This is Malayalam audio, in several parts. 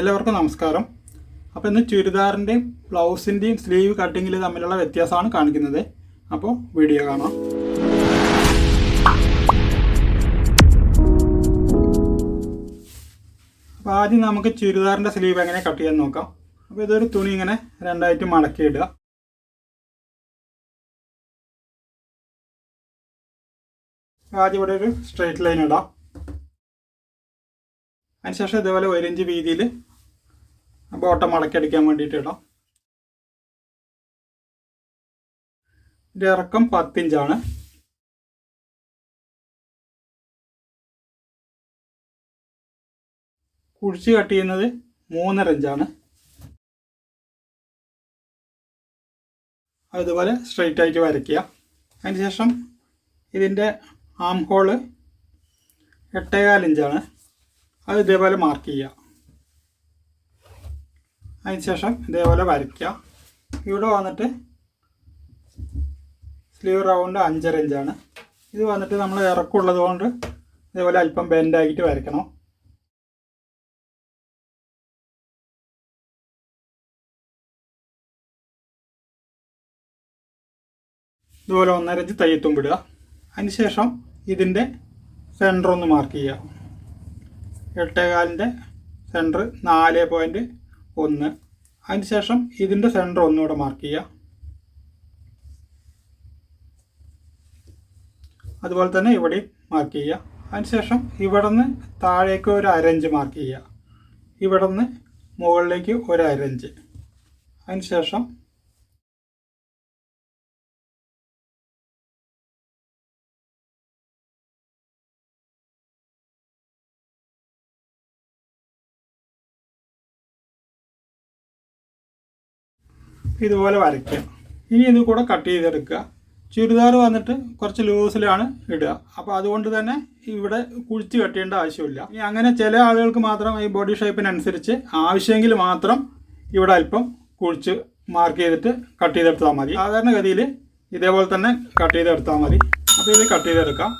എല്ലാവർക്കും നമസ്കാരം. അപ്പോൾ ഇന്ന് ചുരിദാറിന്റെയും ബ്ലൗസിന്റെയും സ്ലീവ് കട്ടിങ്ങിൽ തമ്മിലുള്ള വ്യത്യാസമാണ് കാണിക്കുന്നത്. അപ്പോൾ വീഡിയോ കാണാം. അപ്പോൾ ആദ്യം നമുക്ക് ചുരിദാറിന്റെ സ്ലീവ് എങ്ങനെ കട്ട് ചെയ്യാൻ നോക്കാം. അപ്പോൾ ഇതൊരു തുണി ഇങ്ങനെ രണ്ടായിട്ട് മടക്കിയിടുക. ആദ്യം ഇവിടെ ഒരു സ്ട്രെയിറ്റ് ലൈൻ ഇടാം. അതിനുശേഷം ഇതേപോലെ ഒരു ഇഞ്ച് വീതിയിൽ ബോട്ടം മടക്കിയടിക്കാൻ വേണ്ടിയിട്ട് ഇടാം. ഇതിന്റെ ഇറക്കം പത്തിഞ്ചാണ്. കുഴിച്ച് കട്ട് ചെയ്യുന്നത് മൂന്നര ഇഞ്ചാണ് അതുപോലെ സ്ട്രെയിറ്റ് ആയിട്ട് വരയ്ക്കുക. അതിനുശേഷം ഇതിന്റെ ആം ഹോൾ എട്ടേകാൽ ഇഞ്ചാണ് അത് ഇതേപോലെ മാർക്ക് ചെയ്യുക. അതിനുശേഷം ഇതേപോലെ വരയ്ക്കുക. ഇവിടെ വന്നിട്ട് സ്ലീവ് റൗണ്ട് അഞ്ചര ഇഞ്ചാണ്. ഇത് വന്നിട്ട് നമ്മൾ ഇറക്കമുള്ളത് കൊണ്ട് ഇതേപോലെ അല്പം ബെൻഡാക്കിയിട്ട് വരയ്ക്കണം. ഇതുപോലെ ഒന്നര ഇഞ്ച് തയ്യത്തും വിടുക അതിനുശേഷം ഇതിന്റെ സെന്റർ ഒന്ന് മാർക്ക് ചെയ്യുക. എട്ടേകാലിന്റെ സെന്റർ നാല് പോയിന്റ് ഒന്ന്. അതിന് ശേഷം ഇതിന്റെ സെന്റർ ഒന്നുകൂടെ മാർക്ക് ചെയ്യുക. അതുപോലെ തന്നെ ഇവിടെ മാർക്ക് ചെയ്യുക. അതിനുശേഷം ഇവിടെ നിന്ന് താഴേക്ക് ഒരു അരഞ്ച് മാർക്ക് ചെയ്യുക. ഇവിടെ നിന്ന് മുകളിലേക്ക് ഒരു അരഞ്ച്. അതിനുശേഷം ഇതുപോലെ വരയ്ക്കുക. ഇനി ഇത് കൂടെ കട്ട് ചെയ്തെടുക്കുക. ചുരിദാർ വന്നിട്ട് കുറച്ച് ലൂസിലാണ് ഇടുക. അപ്പോൾ അതുകൊണ്ട് തന്നെ ഇവിടെ കുഴിച്ച് കെട്ടേണ്ട ആവശ്യമില്ല. ഇനി അങ്ങനെ ചില ആളുകൾക്ക് മാത്രം ഈ ബോഡി ഷേപ്പിനനുസരിച്ച് ആവശ്യമെങ്കിൽ മാത്രം ഇവിടെ അല്പം കുഴിച്ച് മാർക്ക് ചെയ്തിട്ട് കട്ട് ചെയ്തെടുത്താൽ മതി. സാധാരണഗതിയിൽ ഇതേപോലെ തന്നെ കട്ട് ചെയ്തെടുത്താൽ മതി. അപ്പോൾ ഇത് കട്ട് ചെയ്തെടുക്കാം.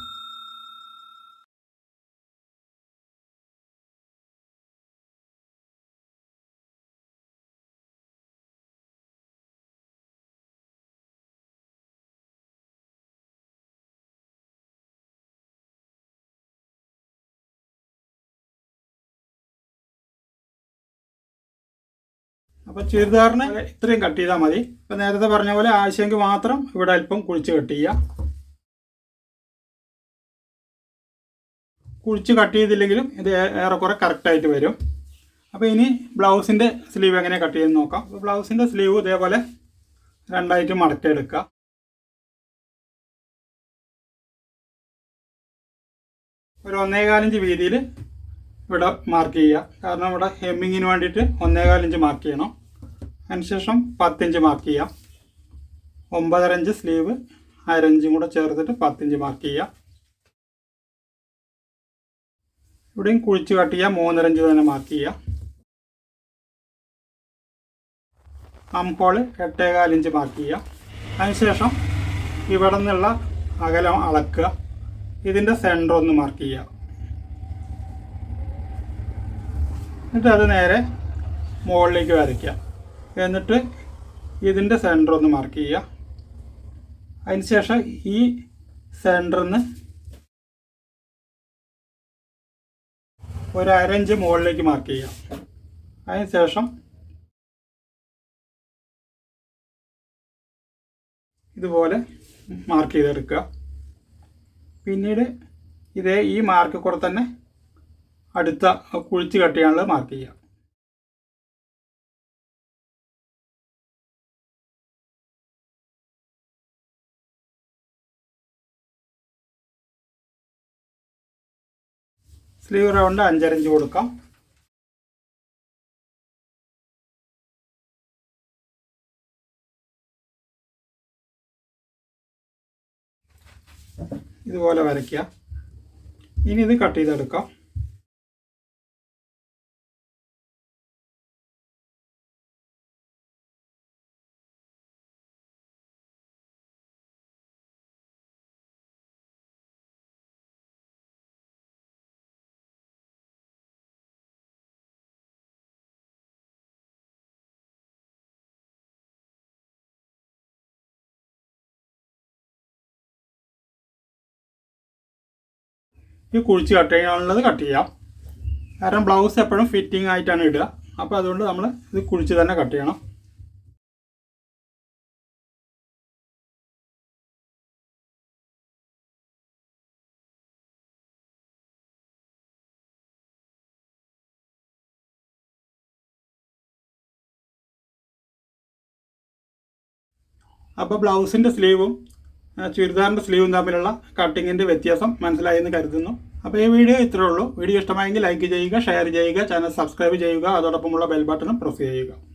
അപ്പോൾ ചുരിദാറിന് ഇത്രയും കട്ട് ചെയ്താൽ മതി. ഇപ്പം നേരത്തെ പറഞ്ഞ പോലെ ആവശ്യമെങ്കിൽ മാത്രം ഇവിടെ അല്പം കുഴിച്ച് കട്ട് ചെയ്യാം കുഴിച്ച് കട്ട് ചെയ്തില്ലെങ്കിലും ഇത് ഏറെക്കുറെ കറക്റ്റായിട്ട് വരും. അപ്പോൾ ഇനി ബ്ലൗസിന്റെ സ്ലീവ് എങ്ങനെ കട്ട് ചെയ്യുന്ന നോക്കാം. അപ്പോൾ ബ്ലൗസിന്റെ സ്ലീവ് ഇതേപോലെ രണ്ടായിട്ട് മടക്കിയെടുക്കുക. ഒരു ഒന്നേകാലഞ്ച് വീതിയിൽ ഇവിടെ മാർക്ക് ചെയ്യുക. കാരണം ഇവിടെ ഹെമ്മിങ്ങിന് വേണ്ടിയിട്ട് ഒന്നേകാലിഞ്ച് മാർക്ക് ചെയ്യണം. അതിനുശേഷം പത്തിഞ്ച് മാർക്ക് ചെയ്യാം ഒമ്പതര ഇഞ്ച് സ്ലീവ് അരഞ്ചും കൂടെ ചേർത്തിട്ട് പത്തിഞ്ച് മാർക്ക് ചെയ്യുക. ഇവിടെയും കുഴിച്ച് കട്ട് ചെയ്യുക. മൂന്നര ഇഞ്ച് തന്നെ മാർക്ക് ചെയ്യുക. അംഹോൾ എട്ടേകാൽ ഇഞ്ച് മാർക്ക് ചെയ്യുക. അതിനുശേഷം ഇവിടെ നിന്നുള്ള അകലം അളക്കുക. ഇതിന്റെ സെന്റർ ഒന്ന് മാർക്ക് ചെയ്യുക. എന്നിട്ട് അത് നേരെ മുകളിലേക്ക് വരയ്ക്കുക. എന്നിട്ട് ഇതിന്റെ സെന്റർ ഒന്ന് മാർക്ക് ചെയ്യുക. അതിന് ശേഷം ഈ സെന്ററിൽ നിന്ന് ഒരു അരഞ്ച് മുകളിലേക്ക് മാർക്ക് ചെയ്യാം അതിന് ശേഷം ഇതുപോലെ മാർക്ക് ചെയ്തെടുക്കുക. പിന്നീട് ഇതേ ഈ മാർക്ക് കൂടെ തന്നെ അടുത്ത കുഴിച്ച് കട്ട് മാർക്ക് ചെയ്യുക. സ്ലീവ് റൗണ്ട് അഞ്ചരഞ്ച് കൊടുക്കാം. ഇതുപോലെ വരയ്ക്കുക. ഇനി ഇത് കട്ട് ചെയ്തെടുക്കാം. ഈ കുഴിച്ച് കട്ട് ചെയ്യാനുള്ളത് കട്ട് ചെയ്യാം. കാരണം ബ്ലൗസ് എപ്പോഴും ഫിറ്റിംഗ് ആയിട്ടാണ് ഇടുക. അപ്പോൾ അതുകൊണ്ട് നമ്മൾ ഇത് കുഴിച്ച് തന്നെ കട്ട് ചെയ്യണം. അപ്പോൾ ബ്ലൗസിന്റെ സ്ലീവും ചുരിദാറിന്റെ സ്ലീവും തമ്മിലുള്ള കട്ടിങ്ങിന്റെ വ്യത്യാസം മനസ്സിലായി എന്ന് കരുതുന്നു. അപ്പോൾ ഈ വീഡിയോ ഇത്രയേ ഉള്ളൂ. വീഡിയോ ഇഷ്ടമായെങ്കിൽ ലൈക്ക് ചെയ്യുക ഷെയർ ചെയ്യുക ചാനൽ സബ്സ്ക്രൈബ് ചെയ്യുക. അതോടൊപ്പമുള്ള ബെൽ ബട്ടണും പ്രസ് ചെയ്യുക.